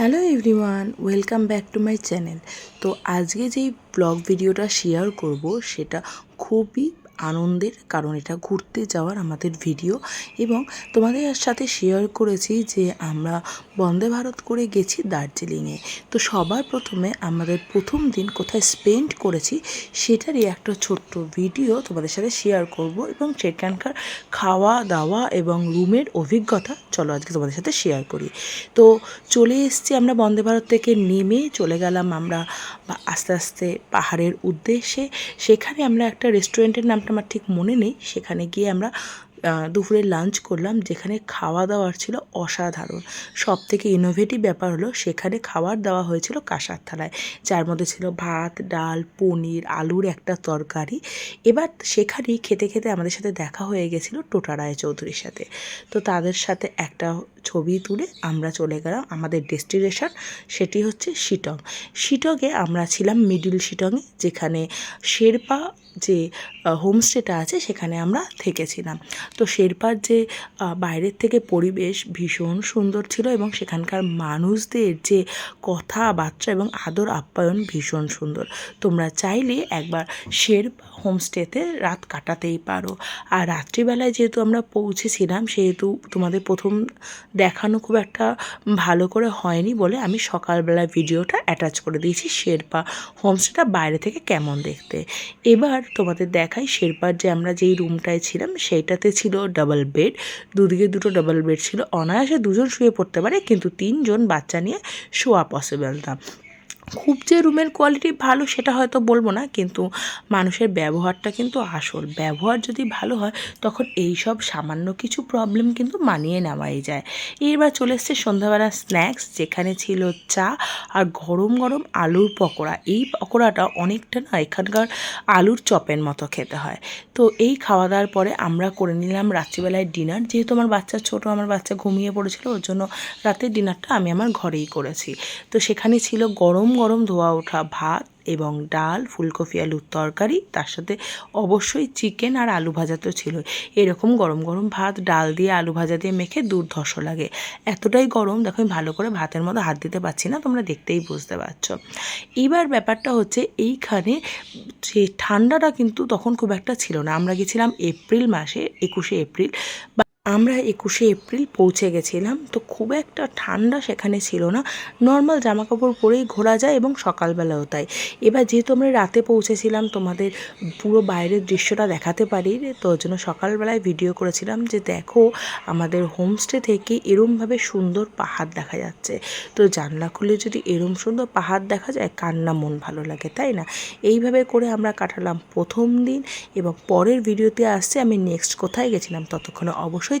Hello everyone, welcome back to my channel. তো আজকে যেই ব্লগ ভিডিওটা শেয়ার করব, সেটা খুবই আনন্দের, কারণ এটা ঘুরতে যাওয়ার আমাদের ভিডিও এবং তোমাদের সাথে শেয়ার করেছি যে আমরা বন্দে ভারত করে গেছি দার্জিলিংয়ে। তো সবার প্রথমে আমাদের প্রথম দিন কোথায় স্পেন্ড করেছি সেটারই একটা ছোট্ট ভিডিও তোমাদের সাথে শেয়ার করব এবং সেখানকার খাওয়া দাওয়া এবং রুমের অভিজ্ঞতা, চলো আজকে তোমাদের সাথে শেয়ার করি। তো চলে এসেছি আমরা বন্দে ভারত থেকে নেমে, চলে গেলাম আমরা আস্তে আস্তে পাহাড়ের উদ্দেশ্যে। সেখানে আমরা একটা রেস্টুরেন্টের নামটা আমার ঠিক মনে নেই, সেখানে গিয়ে আমরা দুপুরে লাঞ্চ করলাম, যেখানে খাওয়া দাওয়ার ছিল অসাধারণ। সব থেকে ইনোভেটিভ ব্যাপার হলো, সেখানে খাবার দেওয়া হয়েছিল কাঁসার থালায়। যার মধ্যে ছিল ভাত, ডাল, পনির, আলুর একটা তরকারি। এবার সেখানেই খেতে খেতে আমাদের সাথে দেখা হয়ে গেছিল টোটা রায় চৌধুরীর সাথে। তো তাদের সাথে একটা ছবি তুলে আমরা চলে গেলাম আমাদের ডেস্টিনেশন, সেটি হচ্ছে শিটং। শিটংয়ে আমরা ছিলাম মিডিল শিটংয়ে, যেখানে শেরপা যে হোমস্টেটা আছে, সেখানে আমরা থেকেছিলাম। তো শেরপার যে বাইরের থেকে পরিবেশ ভীষণ সুন্দর ছিল এবং সেখানকার মানুষদের যে কথাবার্তা এবং আদর আপ্যায়ন ভীষণ সুন্দর। তোমরা চাইলে একবার শেরপা হোমস্টেতে রাত কাটাতেই পারো। আর রাত্রিবেলায় যেহেতু আমরা পৌঁছেছিলাম, সেহেতু তোমাদের প্রথম দেখানো খুব একটা ভালো করে হয়নি বলে আমি সকালবেলা ভিডিওটা অ্যাটাচ করে দিয়েছি শেরপা হোমস্টেটা বাইরে থেকে কেমন দেখতে। এবার তোমাদের দেখাই শেরপার যে আমরা যেই রুমটায় ছিলাম সেইটাতে ছিল ডাবল বেড দুদিকে দুটো ডাবল বেড ছিল। অনায়াসে দুজন শুয়ে পড়তে পারে, কিন্তু তিনজন বাচ্চা নিয়ে শোয়া পসিবল না। খুব যে রুমের কোয়ালিটি ভালো সেটা হয়তো বলব না, কিন্তু মানুষের ব্যবহারটা কিন্তু আসল। ব্যবহার যদি ভালো হয়, তখন এই সব সামান্য কিছু প্রবলেম কিন্তু মানিয়ে নেওয়াই যায়। এবার চলে এসছে সন্ধ্যাবেলা স্ন্যাক্স যেখানে ছিল চা আর গরম গরম আলুর পকোড়া। এই পকোড়াটা অনেকটা না এখানকার আলুর চপের মতো খেতে হয়। তো এই খাওয়া দাওয়ার পরে আমরা করে নিলাম রাত্রিবেলায় ডিনার যেহেতু আমার বাচ্চা ছোট, আমার বাচ্চা ঘুমিয়ে পড়েছিল, ওর জন্য রাতের ডিনারটা আমি আমার ঘরেই করেছি। তো সেখানে ছিল গরম গরম ধোয়া ওঠা ভাত এবং ডাল, ফুলকপি, আলুর তরকারি, তার সাথে অবশ্যই চিকেন আর আলু ভাজা তো ছিল এরকম গরম গরম ভাত, ডাল দিয়ে আলু ভাজা দিয়ে মেখে দুর্ধর্ষ লাগে। এতটাই গরম, দেখো আমি ভালো করে ভাতের মতো হাত দিতে পারছি না, তোমরা দেখতেই বুঝতে পারছ। এবার ব্যাপারটা হচ্ছে এইখানে যে ঠান্ডাটা কিন্তু তখন খুব একটা ছিল না। আমরা গেছিলাম এপ্রিল মাসে, একুশে এপ্রিল। আমরা একুশে এপ্রিল পৌঁছে গেছিলাম, তো খুব একটা ঠান্ডা সেখানে ছিল না। নর্মাল জামা কাপড় পরেই ঘোরা যায় এবং সকালবেলাও তাই। এবার যেহেতু আমরা রাতে পৌঁছেছিলাম, তোমাদের পুরো বাইরের দৃশ্যটা দেখাতে পারি, তো জন্য সকালবেলায় ভিডিও করেছিলাম যে দেখো, আমাদের হোমস্টে থেকে এরমভাবে সুন্দর পাহাড় দেখা যাচ্ছে। তো জানলা খুলে যদি এরম সুন্দর পাহাড় দেখা যায় কান্না মন ভালো লাগে, তাই না? এইভাবে করে আমরা কাটালাম প্রথম দিন এবং পরের ভিডিওতে আসছে, আমি নেক্সট কোথায় গেছিলাম ততক্ষণে অবশ্যই